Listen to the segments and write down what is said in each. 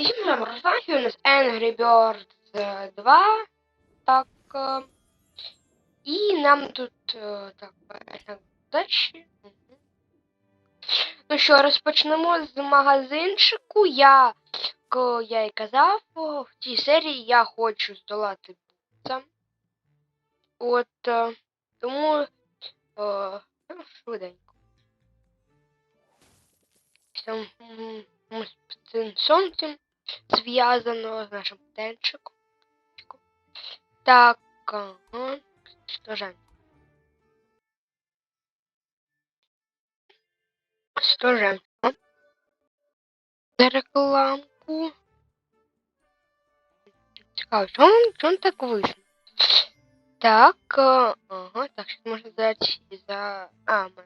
Доброго ранку, у нас Angry Birds 2. Так. е, І нам тут е, так, так. Ну що, розпочнемо з магазинчику. Я, я і казав, в цій серії я хочу здолати бутса. От е, тому е, ну, швиденько. Там, м, м, з цим сонцем зв'язано з нашим птенчиком. Так, ага. Же? А? За рекламку. Цікаво, чому, чому так вийшло? Так, а, ага, так, що можна дати за... А, ми-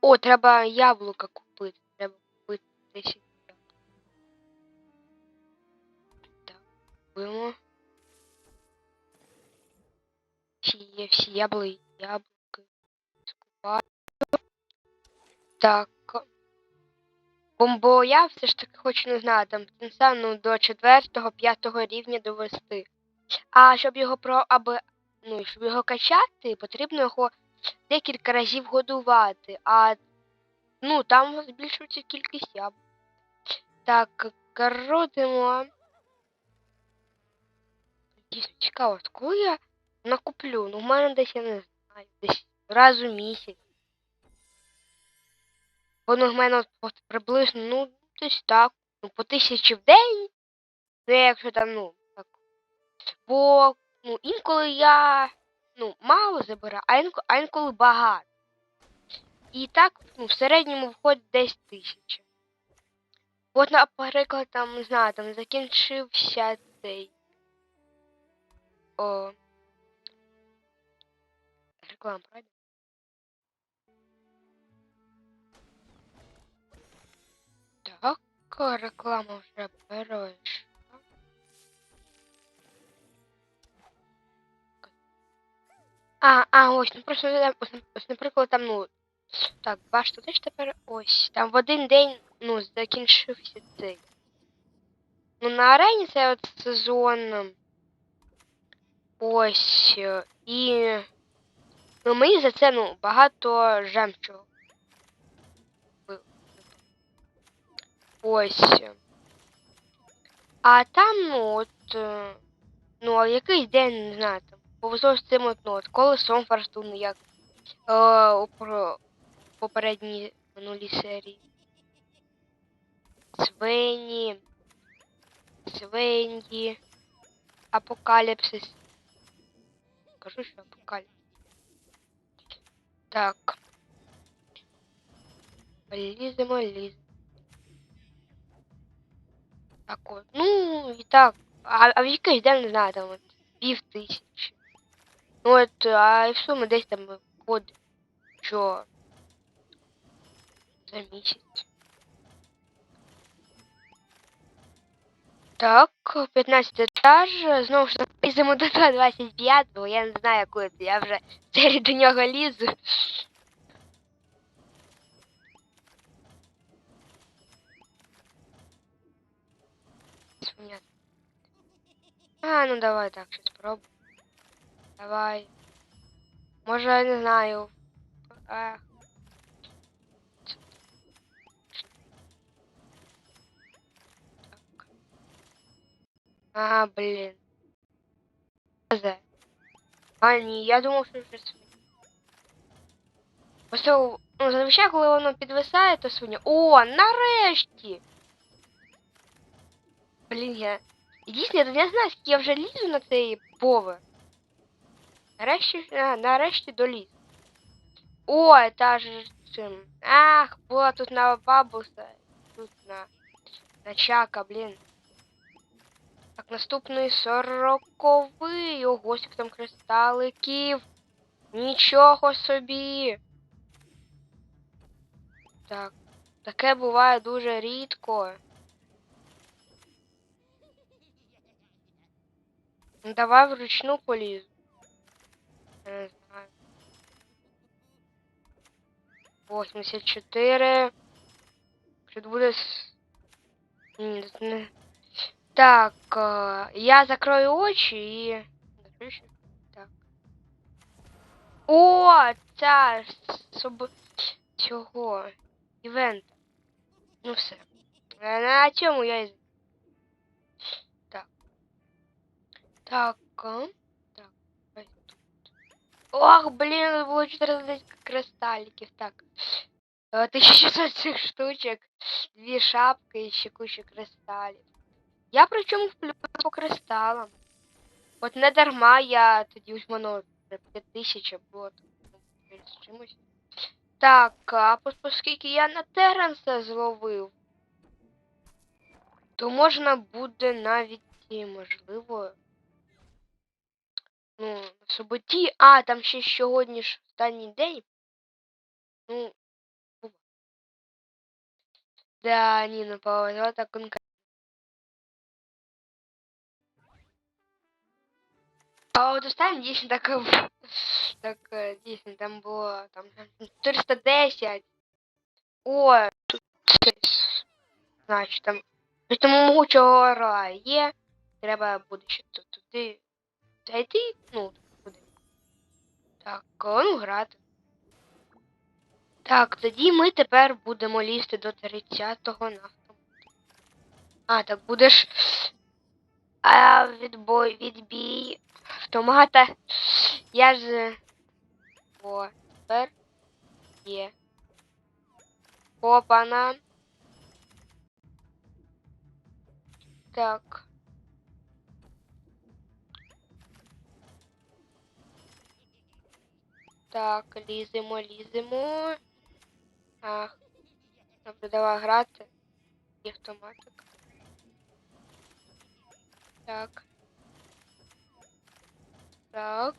О, треба яблука купити. Треба купити 10 купимо. Всі всі яблуки, яблуки. Скупаю. Так. Бо- я все ж таки хочу не знаю, там кінця ну, до 4-5 рівня довести. А щоб його про аби ну, щоб його качати, потрібно його декілька разів годувати. А ну там збільшується кількість яблук. Так, крутимо. Дійсно цікаво, коли я накуплю? Ну, в мене десь я не знаю, десь раз у місяць. Воно в мене от приблизно, ну, десь так, ну, по тисячі в день. Ну, якщо там, ну, так. Бо, ну, інколи я, ну, мало забираю, а інколи, а інколи багато. І так, ну, в середньому виходить десь тисяча. От, наприклад, там, не знаю, там закінчився цей. О. Реклама, правда? Так, реклама вже перейшла. А, а, ось, ну просто ось, наприклад, там, ну. Так, бачите, де ж тепер ось. Там в один день, ну, закінчився цей. Ну, на арені це от сезон. Ось. е, І. Ну, мені за це, ну, багато жемчугу. Ось. А там, ну, от. е, Ну, а якийсь день, не знаю, там, повезло з цим от, ну, от колесом фортуни, як е, у попередній минулій серії. Свині. Свиньї. Апокаліпсис. Кажу, що апокаліпсис. Так. Ліземо, ліземо. Так от. Ну, і так. А, а в якийсь день, не знаю, там от пів тисячі. Ну от, а і в сумі десь там виходить, що за місяць. Так, 15 етаж, знову ж таки ліземо до 25, бо я не знаю, коли це, я вже в серії до нього лізу. Свиня. А, ну давай так, щось спробуй. Давай. Може, я не знаю. Ах. А, блін. Це. А, ні, я думав, що вже свиня. Просто, ну, зазвичай, коли воно підвисає, то свиня. О, нарешті! Блін, я. І дійсно, я не знаю, скільки я вже лізу на цей поверх. Нарешті, а, нарешті доліз. О, та ж цим. Ах, була тут на бабуса. Тут на. На чака, блін. Так, наступний сороковий. Ого, скільки там кристаликів. Нічого собі. Так. Таке буває дуже рідко. Ну, Давай вручну полізу. Не знаю. 84. Тут буде. Ні, не. Так, е, я закрою очі і. Закрию? Так. О, ця ж суб... цього івент. Ну все. Е, На цьому я і. Так. Так. а? Так. ось тут. Ох, блін, було 14 кристаликів. Так. Е, 1600 цих штучок, дві шапки і ще куча кристалів. Я причому вплю по кристалам. От не дарма я тоді ось воно 5000 було чимось. Так, а оскільки я на Теренса зловив, то можна буде навіть можливо. Ну, в суботі. А, там ще сьогодні ж останній день. Ну. Да, ні, ну так конкретно. А от останній дійсно так, е, так е, дійсно там було там 410. О, тут щось, значить там тому могучого орла є. Треба буде ще туди зайти, ну, туди. Так, ну грати. Так, тоді ми тепер будемо лізти до 30-го нафту. А, так будеш. А відбой, відбій автомата. Я ж. О, тепер є. Опана. Так. Так, ліземо, ліземо. Ах. Добре, давай грати. І автоматик. Так. Так.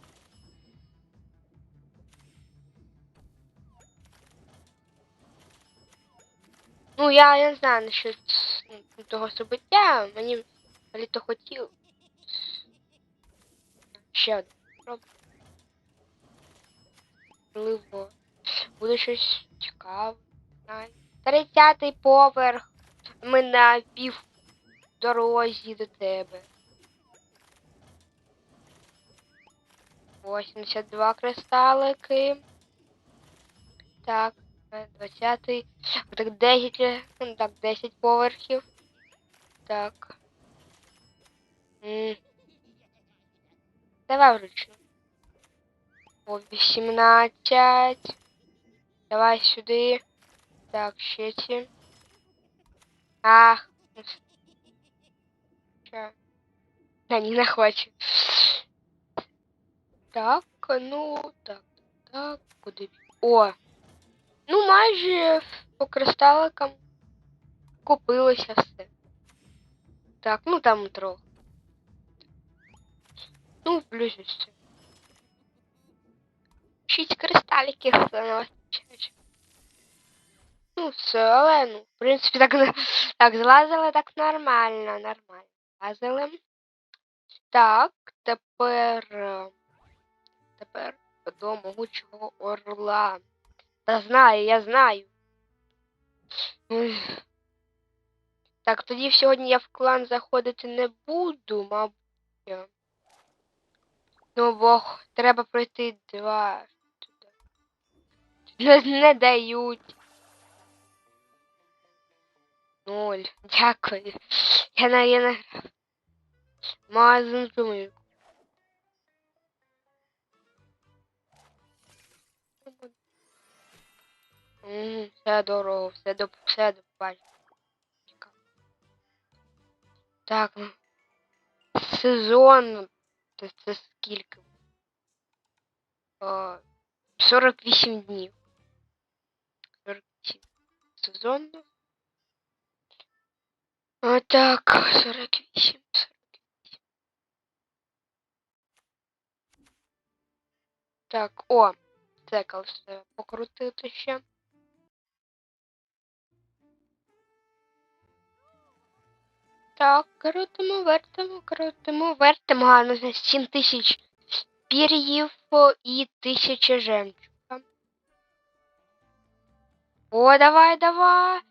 Ну, я не знаю насчет ну, того собиття. Мені літо хотів. Ще один. спробую. Можливо, буде щось цікаве. Тридцятий поверх. Ми на пів дорозі до тебе. 82 кристалики. Так, 20. Так, 10, е, ну, так, 10 поверхів. Так. Давай вручну. О, 18. Давай сюди. Так, ще ці. Ах. с- не нахвачу. Так, ну, так, так, куди? О! Ну, майже по кристаликам купилося все. Так, ну там трохи. Ну, плюс це. Шість кристаликів це. Ну, все, але, ну, в принципі, так, так, злазили так нормально, нормально. Злазили. Так, тепер. Тепер до могучого орла. Та знаю, я знаю. Так, тоді сьогодні я в клан заходити не буду, мабуть. Ну, бо треба пройти два. туди. Не, не дають. Ноль. Дякую. Я на я на магазин думаю. Все дорого, все до все до побачення. Цікаво. Так. ну, Сезон. Це, це скільки? О, 48 днів. 48. Сезонно. О, так, 48. 48. Так, о, це все покрутити ще. Так, крутимо, вертимо, крутимо, вертимо. А, ну, значить, 7 тисяч пір'їв і тисяча жемчуга. О, давай, давай.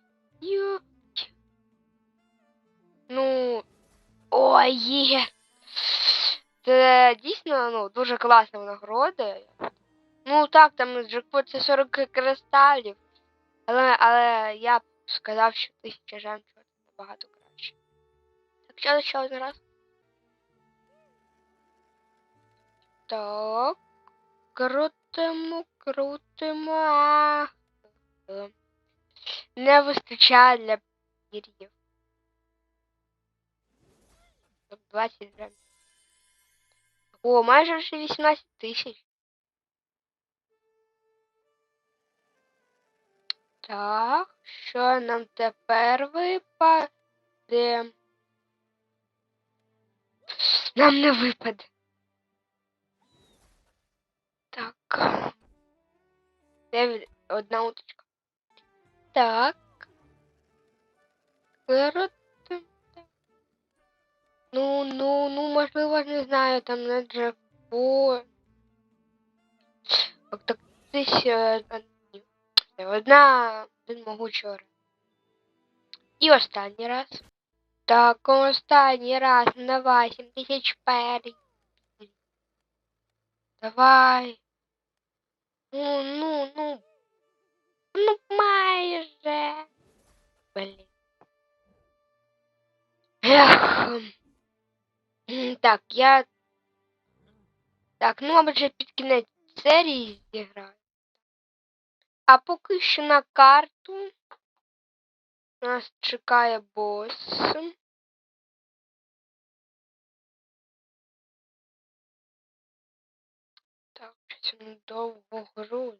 Ю. О, є! Це дійсно ну, дуже класна нагорода. Ну так, там джекпот це 40 кристалів. Але, але я б сказав, що тисяча жемчуг набагато краще. Так, ще, ще один раз. Так. Крутимо. Е. Не вистачає для пір'їв. 20 грам. О, майже вже 18 тисяч. Так, що нам тепер випаде? Нам не випаде. Так. Де одна уточка? Так. Круто. Ну, ну, ну, можливо, не знаю, там на джекпо. Так, так, десь е, а, ні. Це одна, один могучий орел. І останній раз. Так, останній раз, ну, давай, 7000 перій. Давай. Ну, ну, ну. Ну, майже. Блін. Ех. Так, я. Так, ну, мабуть, вже під кінець серії зіграю. А поки що на карту. Нас чекає бос. Він довго грузить.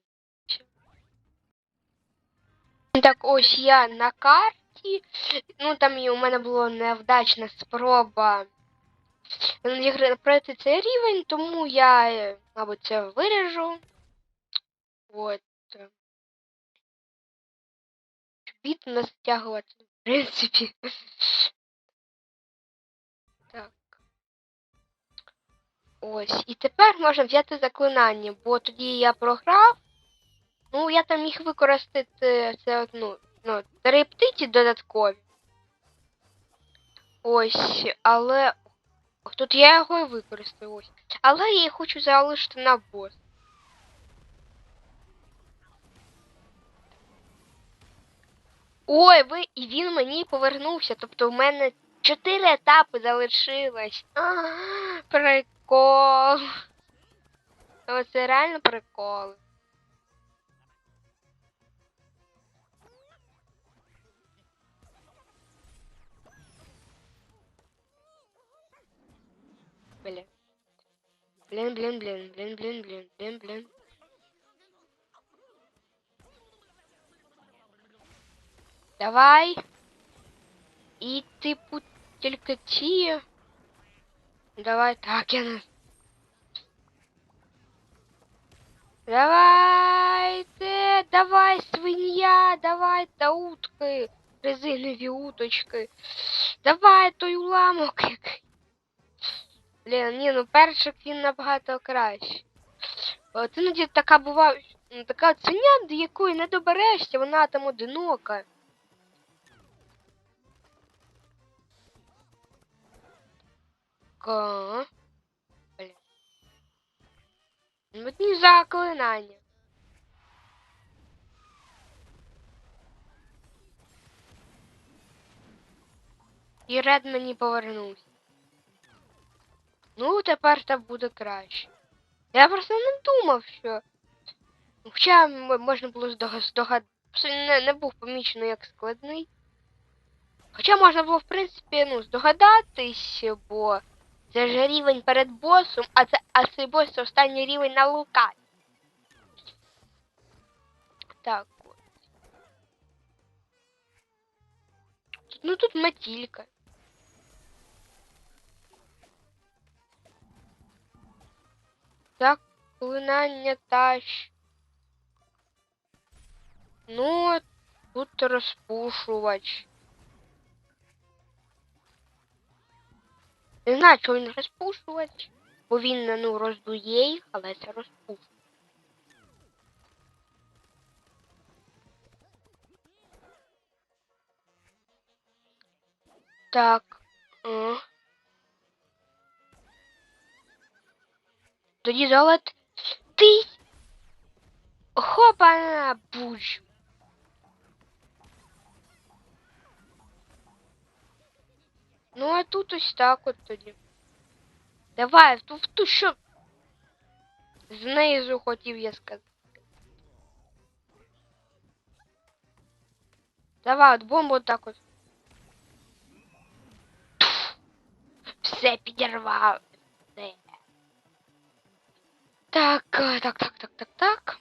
Так, ось я на карті. Ну, там і у мене була невдачна спроба пройти цей рівень, тому я, е, мабуть, це виріжу. От. Не стягувати, в принципі. Ось. І тепер можна взяти заклинання, бо тоді я програв. Ну, я там міг використати це от, ну, ну, три птиці додаткові. Ось, але. Тут я його і використаю ось. Але я її хочу залишити на бос. Ой, ви і він мені повернувся. Тобто в мене чотири етапи залишилось. А, прикол. Оце реально прикол. Блин. Блин, блин, блин, блин, блин, блин, блин, блин. Давай. І типу тільки ті. Давай так, я не. Давайте, давай, свинья, давай, та утки, резинові уточки. Давай той уламок. Блін, ні, ну першик він набагато кращий. От іноді така буває, така свиня, до якої не доберешся, вона там одинока. Ка. Блін. Одні заклинання. І ред мені повернувся. Ну, тепер так буде краще. Я просто не думав, що. Хоча можна було здогадати. Не, не був помічений як складний. Хоча можна було, в принципі, ну, здогадатись, бо це ж рівень перед босом, а це а цей бос це останній рівень на локації. Так от. Ну тут матілька. Заклинання тащ. Ну, тут розпушувач. Не знаю, чого він розпушувач. Бо він ну, роздує їх, але це розпушувач. Так. О. Тоді золот. Ти. Хопа! на Буч. Ну, а тут ось так от тоді. Давай, в ту, в ту що. Знизу хотів я сказати. Давай, от бомбу так от. Все підірвав. Все. Так, е, так, так, так, так, так.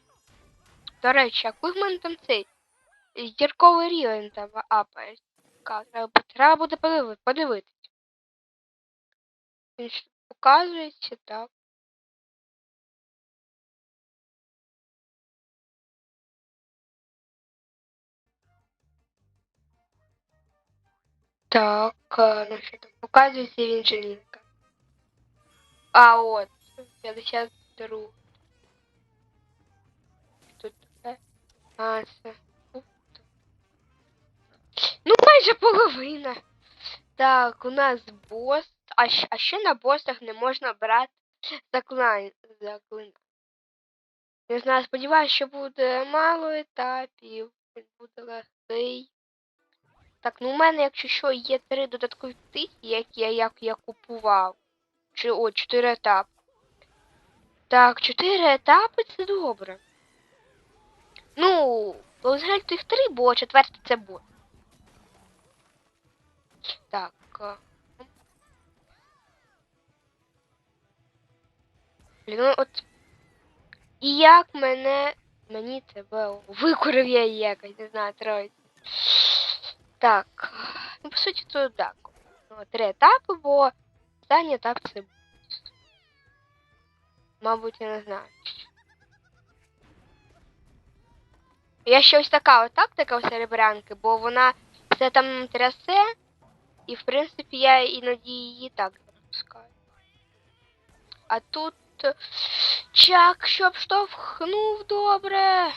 До речі, а коли в мене там цей зірковий рівень там апає? Ка- Треба, треба буде подиви- подивитись. Він показується, так. Так, е, ну що там показується він же. А от, 52. Тут таке. А, це. Ух ти. Ну, майже половина. Так, у нас бос. А, а ще на босах не можна брати заклин... заклин. Не знаю, сподіваюся, що буде мало етапів. Буде легкий. Так, ну у мене, якщо що, є три додаткові птиці, які я, як я купував. Чи о, чотири етапи. Так, чотири етапи це добре. Ну, взагалі тих три, бо четвертий це бот. Так. Блін, ну от. І як мене. Мені тебе викурив я якось, не знаю, троє. Так. Ну, по суті, то так. Ну, три етапи, бо останній етап це. Мабуть, я не знаю. Я ще ось така от тактика у серебрянки, бо вона все там трясе, і в принципі я іноді її так запускаю. А тут е, чак, щоб штовхнув добре.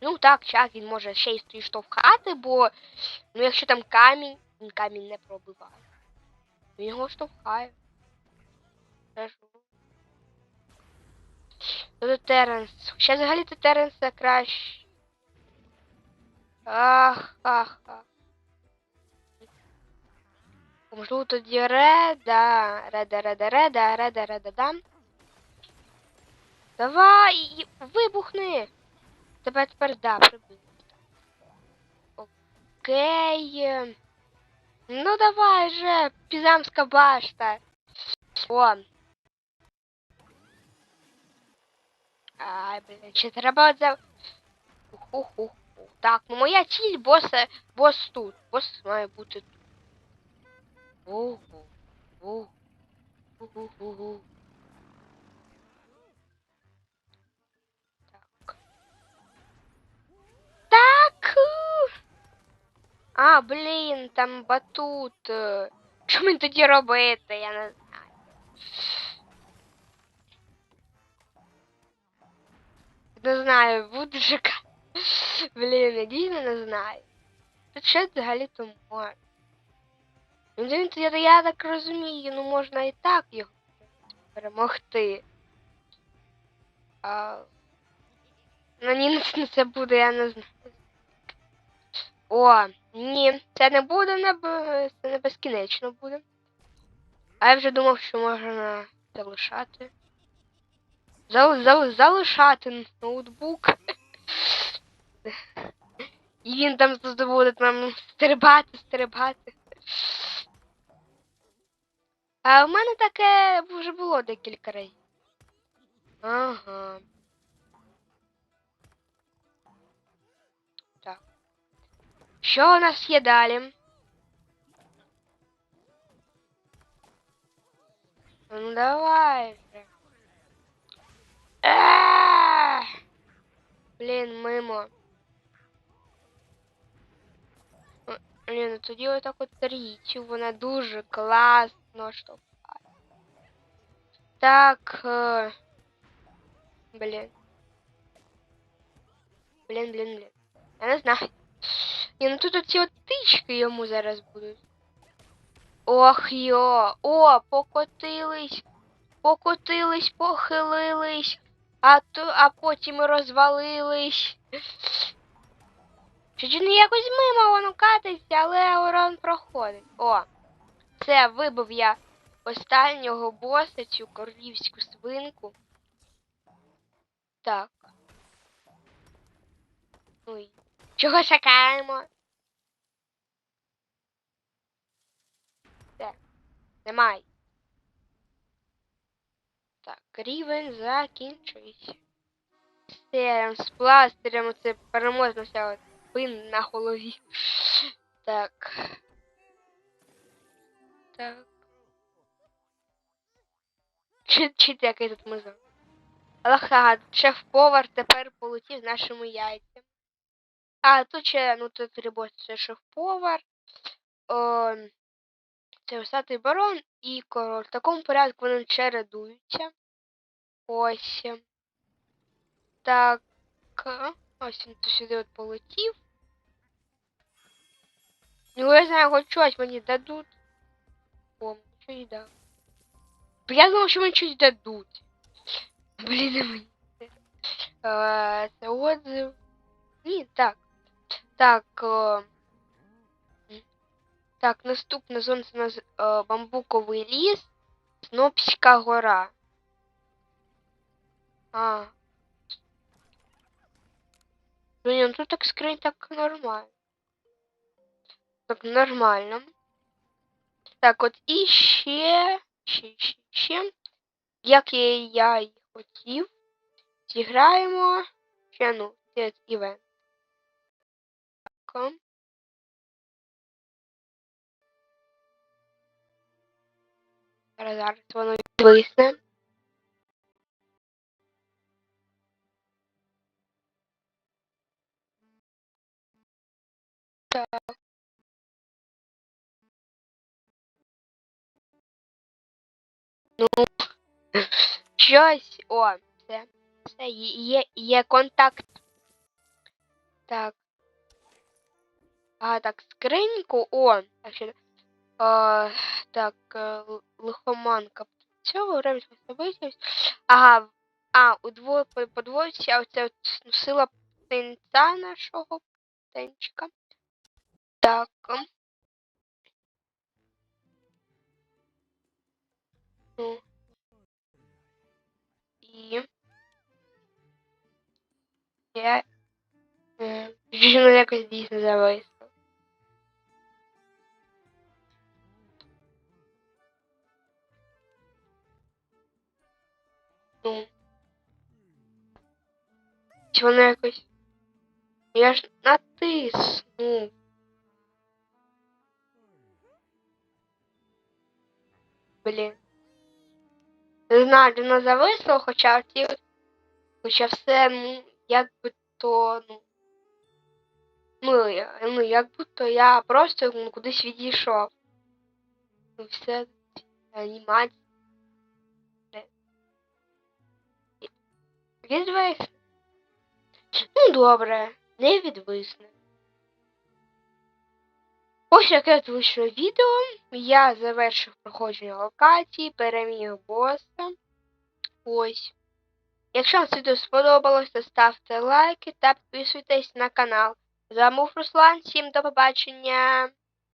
Ну так, чак він може ще й штовхати, бо ну якщо там камінь, він камінь не пробиває. Він його штовхає. Тут Теренс. Ще взагалі то Теренса краще. Ах, ах, ах. Можливо, тоді Реда. Реда, Реда, Реда, Реда, Реда, дам. Давай, і- вибухни. Тебе тепер да, прибив. Окей. Ну давай же, Пізамська башта. О. Ай, блін, чи треба за... Ух-ух-ух. Так, ну моя ціль боса, бос тут. Бос має бути тут. Ого. Ого. Ого. Так. Так. у. А, блін, там батут. е. Що мені тоді робити? Я не знаю. Не знаю, буду чекати. Блін, я дійсно не знаю. Тут ще взагалі то можна. Ну, я, я так розумію, ну можна і так його перемогти. А... Ну ні, ну, це буде, я не знаю. О, ні, це не буде не, б- це не безкінечно буде. А я вже думав, що можна залишати. Зал, зал, залишати ноутбук. І він там тут буде там стрибати, стрибати. А в мене таке вже було декілька разів. Ага. Так. Що у нас є далі? Ну давай. Ех! Блін, мимо. О, Блін, ну тоді отак от трійцю, вона дуже класно штовхає. Так. Е... Блін. Блін, блін, блін. Я не знаю. Ні, ну тут оці от тички йому зараз будуть. Ох йо, о, покотились, покотились, похилились, а то, а потім розвалились. Чи не якось мимо воно катиться, але урон проходить. О, це вибив я останнього боса, цю королівську свинку. Так. Ну і чого чекаємо? Все. Немає. Так, рівень закінчується. З пластирем це переможна вся от пин на голові. Так. Так. Чи, чи який тут музон? Але ха, шеф-повар тепер полетів нашими яйцями. А, тут ще, ну тут рибос, це шеф-повар. Це усатий барон і король. В такому порядку вони чередуються. Ось. Так. Ось він тут сюди от полетів. Ну, я знаю, хоч щось мені дадуть. О, що й дав. Бо я думав, що мені щось дадуть. Блін, не мені. Е, Це отзив. Ні, так. Так. о, Так, наступна зона це у нас е, бамбуковий ліс, Снопська гора. А. Блін, ну тут так скринь так нормально. Так, нормально. Так, от і ще, ще, ще, ще. Як я, і хотів. Зіграємо ще, ну, цей івент. Так. Зараз, воно відвисне. Так. Ну, щось. О, все. Все, є, є, контакт. Так. А, так, скриньку. О. А, так, е, лихоманка. Цього время особистість. Ага, а, удвоє подвоїться, оце ну, сила птенця нашого птенчика. Так. ем. Ну. І. Я. Е, ну, якось дійсно зависло. Ну. Чи воно якось. Я ж натисну. Блін. Не знаю, воно зависло, хоча ті. Хоча все, ну, як би то, ну. Ну, я- ну, як будто я просто ну, кудись відійшов. Ну, все анімація. Відвисне. Ну, добре, не відвисне. Ось яке вийшло відео. Я завершив проходження локації, переміг боса. Ось. Якщо вам це відео сподобалось, то ставте лайки та підписуйтесь на канал. З вами був Руслан, всім до побачення!